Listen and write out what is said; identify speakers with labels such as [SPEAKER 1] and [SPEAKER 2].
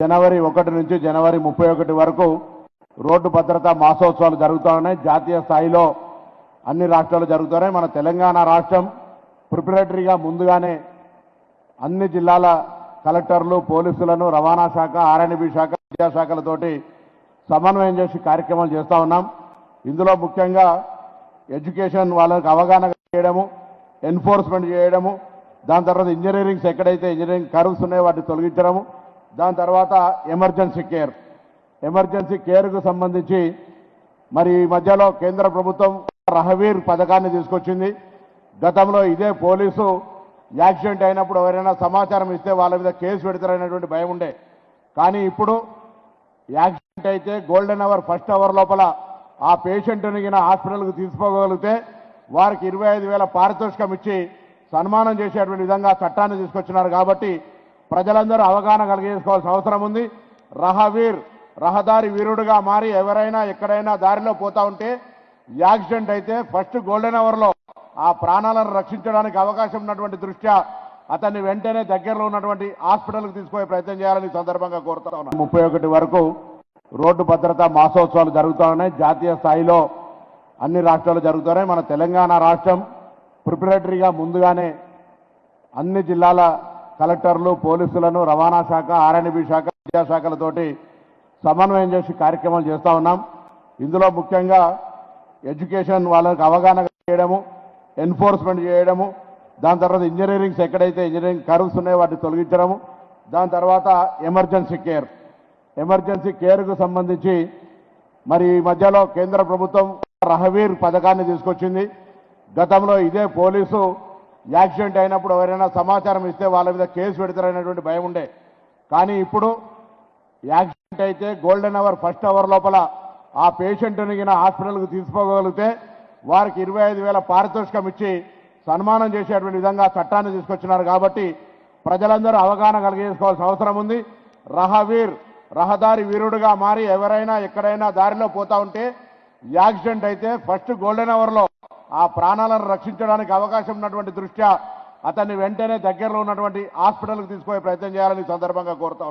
[SPEAKER 1] జనవరి ఒకటి నుంచి జనవరి ముప్పై ఒకటి వరకు రోడ్డు భద్రతా మాసోత్సవాలు జరుగుతూ ఉన్నాయి. జాతీయ స్థాయిలో అన్ని రాష్ట్రాలు జరుగుతున్నాయి. మన తెలంగాణ రాష్ట్రం ప్రిపరేటరీగా ముందుగానే అన్ని జిల్లాల కలెక్టర్లు పోలీసులను రవాణా శాఖ ఆర్ఎండ్బి శాఖ విద్యాశాఖలతోటి సమన్వయం చేసి కార్యక్రమాలు చేస్తూ ఉన్నాం. ఇందులో ముఖ్యంగా ఎడ్యుకేషన్ వాళ్ళకి అవగాహన చేయడము ఎన్ఫోర్స్మెంట్ చేయడము దాని తర్వాత ఇంజనీరింగ్స్ ఎక్కడైతే ఇంజనీరింగ్ కర్వ్స్ ఉన్నాయో వాటిని తొలగించడము దాని తర్వాత ఎమర్జెన్సీ కేర్. ఎమర్జెన్సీ కేర్కు సంబంధించి మరి ఈ మధ్యలో కేంద్ర ప్రభుత్వం రహవీర్ పథకాన్ని తీసుకొచ్చింది. గతంలో ఇదే పోలీసు యాక్సిడెంట్ అయినప్పుడు ఎవరైనా సమాచారం ఇస్తే వాళ్ళ మీద కేసు పెడతారనేటువంటి భయం ఉండే. కానీ ఇప్పుడు యాక్సిడెంట్ అయితే గోల్డెన్ అవర్ ఫస్ట్ అవర్ లోపల ఆ పేషెంట్ని గిన హాస్పిటల్కి తీసుకోగలిగితే వారికి ఇరవై ఐదు వేల పారితోషికం ఇచ్చి సన్మానం చేసేటువంటి విధంగా చట్టాన్ని తీసుకొచ్చినారు కాబట్టి ప్రజలందరూ అవగాహన కలిగేసుకోవాల్సిన అవసరం ఉంది. రహవీర్ రహదారి వీరుడుగా మారి ఎవరైనా ఎక్కడైనా దారిలో పోతా ఉంటే యాక్సిడెంట్ అయితే ఫస్ట్ గోల్డెన్ అవర్లో ఆ ప్రాణాలను రక్షించడానికి అవకాశం ఉన్నటువంటి దృష్ట్యా అతన్ని వెంటనే దగ్గరలో ఉన్నటువంటి హాస్పిటల్కి తీసుకుపోయే ప్రయత్నం చేయాలని సందర్భంగా కోరుతా ఉన్నాను ముప్పై ఒకటి వరకు రోడ్డు భద్రత మాసోత్సవాలు జరుగుతూ ఉన్నాయి. జాతీయ స్థాయిలో అన్ని రాష్ట్రాలు జరుగుతున్నాయి. మన తెలంగాణ రాష్ట్రం ప్రిపరేటరీగా ముందుగానే అన్ని జిల్లాల కలెక్టర్లు పోలీసులను రవాణా శాఖ ఆర్ఎండ్బి శాఖ విద్యాశాఖలతోటి సమన్వయం చేసి కార్యక్రమాలు చేస్తూ ఉన్నాం. ఇందులో ముఖ్యంగా ఎడ్యుకేషన్ వాళ్ళకి అవగాహన చేయడము ఎన్ఫోర్స్మెంట్ చేయడము దాని తర్వాత ఇంజనీరింగ్స్ ఎక్కడైతే ఇంజనీరింగ్ కర్వ్స్ ఉన్నాయో వాటిని తొలగించడము దాని తర్వాత ఎమర్జెన్సీ కేర్. ఎమర్జెన్సీ కేర్కు సంబంధించి మరి ఈ మధ్యలో కేంద్ర ప్రభుత్వం రహవీర్ పథకాన్ని తీసుకొచ్చింది. గతంలో ఇదే పోలీసు యాక్సిడెంట్ అయినప్పుడు ఎవరైనా సమాచారం ఇస్తే వాళ్ళ మీద కేసు పెడతారనేటువంటి భయం ఉండే. కానీ ఇప్పుడు యాక్సిడెంట్ అయితే గోల్డెన్ అవర్ ఫస్ట్ అవర్ లోపల ఆ పేషెంట్ని గిన హాస్పిటల్కి తీసుకోగలిగితే వారికి ఇరవై ఐదు వేల పారితోషికం ఇచ్చి సన్మానం చేసేటువంటి విధంగా చట్టాన్ని తీసుకొచ్చినారు కాబట్టి ప్రజలందరూ అవగాహన కలిగేసుకోవాల్సిన అవసరం ఉంది. రహవీర్ రహదారి వీరుడుగా మారి ఎవరైనా ఎక్కడైనా దారిలో పోతా ఉంటే యాక్సిడెంట్ అయితే ఫస్ట్ గోల్డెన్ అవర్లో ఆ ప్రాణాలను రక్షించడానికి అవకాశం ఉన్నటువంటి దృష్ట్యా అతన్ని వెంటనే దగ్గరలో ఉన్నటువంటి హాస్పిటల్కి తీసుకుపోయే ప్రయత్నం చేయాలని సందర్భంగా కోరుతా